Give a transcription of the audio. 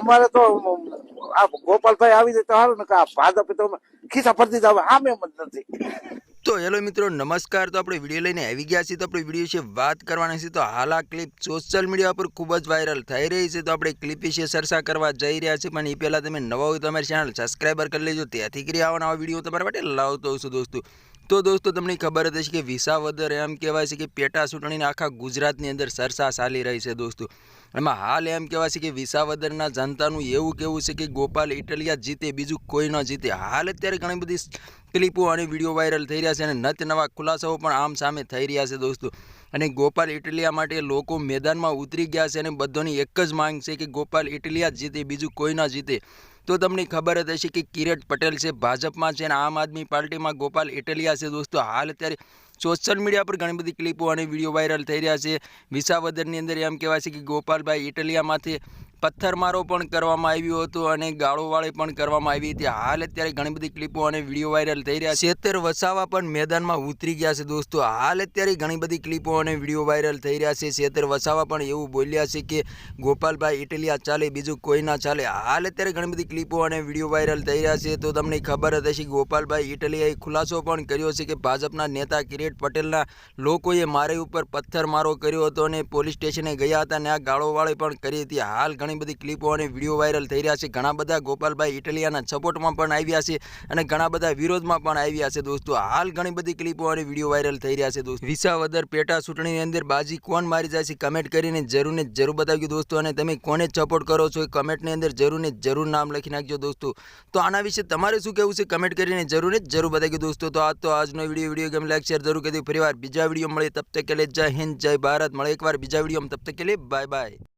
અમારે તો આ ગોપાલભાઈ આવી જાય તો સારું ને કે આ ભાજપે તો ખિસ્સા ફરતી જ આવે સામે એમ જ નથી. તો હેલો મિત્રો, નમસ્કાર. તો આપણે વીડિયો લઈને આવી ગયા છીએ. તો આપણે વીડિયો વિશે વાત કરવાની છે. તો હાલ આ ક્લિપ સોશિયલ મીડિયા પર ખૂબ જ વાયરલ થઈ રહી છે. તો આપણે ક્લિપ વિશે ચર્ચા કરવા જઈ રહ્યા છીએ. પણ એ પહેલાં તમે નવા હોય તો અમારી ચેનલ સબસ્ક્રાઈબર કરી લેજો. ત્યાંથી કરી આવવાના વીડિયો તમારા માટે લાવતો છું દોસ્તો. તો દોસ્તો, તમને ખબર જ હશે કે વિસાવદર એમ કહેવાય છે કે પેટા ચૂંટણીને આખા ગુજરાતની અંદર ચર્ચા ચાલી રહી છે દોસ્તો. એમાં હાલ એમ કહેવાય છે કે વિસાવદરના જનતાનું એવું કહેવું છે કે ગોપાલ ઇટલિયા જીતે, બીજું કોઈ ન જીતે. હાલ અત્યારે ઘણી બધી ક્લિપો અને વીડિયો વાયરલ થઈ રહ્યા છે અને નત નવા ખુલાસાઓ પણ આમ સામે થઈ રહ્યા છે દોસ્તો. અને ગોપાલ ઇટલિયા માટે લોકો મેદાનમાં ઉતરી ગયા છે અને બધાની એક જ માંગ છે કે ગોપાલ ઇટલિયા જીતે, બીજું કોઈ ન જીતે. તો તમને ખબર જ હશે કે કિરીટ પટેલ છે, ભાજપમાં છે અને આમ આદમી પાર્ટીમાં ગોપાલ ઇટલિયા છે. દોસ્તો, હાલ અત્યારે સોશિયલ મીડિયા પર ઘણી બધી ક્લિપો અને વીડિયો વાયરલ થઈ રહ્યા છે. વિસાવદરની અંદર એમ કહેવાય છે કે ગોપાલભાઈ ઇટલિયામાંથી પથ્થરમારો પણ કરવામાં આવ્યો હતો અને ગાળોવાળી પણ કરવામાં આવી હતી. હાલ અત્યારે ઘણી બધી ક્લિપો અને વીડિયો વાયરલ થઈ રહ્યા છે. અત્યારે વસાવા પણ મેદાનમાં ઉતરી ગયા છે દોસ્તો. હાલ અત્યારે ઘણી બધી ક્લિપો અને વીડિયો વાયરલ થઈ રહ્યા છે. શેતર વસાવા પણ એવું બોલ્યા છે કે, ગોપાલભાઈ ઇટલિયા ચાલે, બીજું કોઈ ના ચાલે. હાલ અત્યારે ઘણી બધી ક્લિપો અને વીડિયો વાયરલ થઈ રહ્યા છે. તો તમને ખબર છે કે ગોપાલભાઈ ઇટલિયાએ ખુલાસો પણ કર્યો છે કે ભાજપના નેતા કિરીટ પટેલના લોકોએ મારી ઉપર પથ્થરમારો કર્યો હતો અને પોલીસ સ્ટેશને ગયા હતા અને આ ગાળોવાળી પણ કરી હતી. હાલ ઘણી બધી ક્લિપો અને વીડિયો વાયરલ થઈ રહ્યા છે. ઘણા બધા ગોપાલભાઈ ઇટલિયાના સપોર્ટમાં પણ આવ્યા છે અને ઘણા બધા વિરોધમાં પણ આવ્યા છે દોસ્તો. હાલ ઘણી બધી ક્લિપો અને વીડિયો વાયરલ થઈ રહ્યા છે દોસ્તો. વિસાવદર પેટા ચૂંટણીની અંદર બાજી કોણ મારી જાય છે કમેન્ટ કરીને જરૂર ને જરૂર બતાવ્યું દોસ્તો અને તમે કોને સપોર્ટ કરો છો એ કમેન્ટની અંદર જરૂર ને જરૂર નામ લખી નાખજો દોસ્તો. તો આના વિશે તમારે શું કહેવું છે કમેન્ટ કરીને જરૂર ને જરૂર બતાવ્યું દોસ્તો. તો આ તો આજનો વીડિયો વીડિયો ગમે લાઈક શેર જરૂર કરી ફરી ફરીવાર બીજા વીડિયો મળે તબ તક કે લે જય હિન્દ, જય ભારત. મળે એકવાર બીજા વીડિયો તબ તક લે બાય બાય